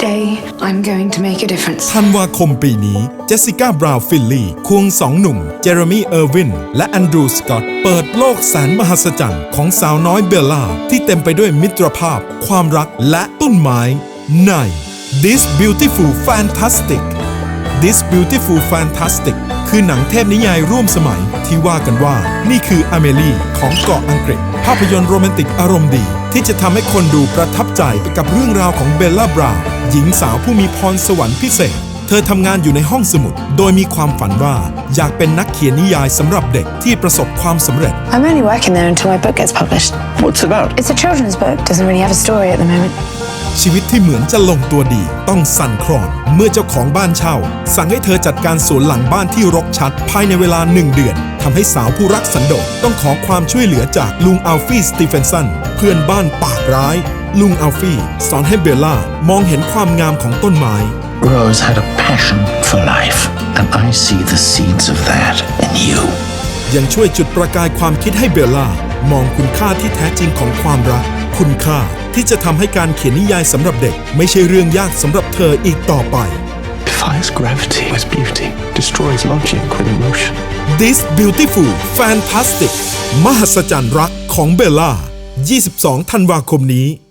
day, I'm going to make a difference. ธันวาคมปีนี้ เจสสิก้า บราวน์ ฟิลลี่ ควงสองหนุ่ม เจอร์มี่เออร์วิน และแอนดรูสกอต เปิดโลกแสนมหัศจรรย์ของสาวน้อยเบลล่า ที่เต็มไปด้วยมิตรภาพ ความรักและต้นไม้ใน This Beautiful Fantastic This Beautiful Fantastic คือหนังเทพนิยายร่วมสมัยที่ว่ากันว่านี่คืออเมลี่ของเกาะอังกฤษ ภาพยนตร์โรแมนติกอารมณ์ดี ที่จะทำให้คนดูประทับใจไปกับเรื่องราวของเบลล่าบราวน์หญิงสาวผู้มีพรสวรรค์พิเศษ เธอทำงานอยู่ในห้องสมุด โดยมีความฝันว่าอยากเป็นนักเขียนนิยายสำหรับเด็กที่ประสบความสำเร็จ I'm only working there until my book gets published. What's it about? It's a children's book, doesn't really have a story at the moment. ชีวิตที่เหมือนจะลงตัวดีต้องสั่นคลอน เมื่อเจ้าของบ้านเช่า สั่งให้เธอจัดการสวนหลังบ้านที่รกชัด ภายในเวลาหนึ่งเดือนทำให้สาวผู้รักสันโดษต้องขอความช่วยเหลือจากลุงอัลฟี่สตีเฟนสันเพื่อนบ้านปากร้าย ลุงอัลฟี่สอนให้เบลล่ามองเห็นความงามของต้นไม้ Rose had a passion for life, and I see the seeds of that in you. ยังช่วยจุดประกายความคิดให้เบลล่ามองคุณค่าที่แท้จริงของความรัก คุณค่า ที่จะทำให้การเขียนนิยายสำหรับเด็ก ไม่ใช่เรื่องยากสำหรับเธออีกต่อไป defies gravity with beauty, destroys logic with emotion. This Beautiful Fantastic มหัศจรรย์รักของเบลล่า 22 ธันวาคมนี้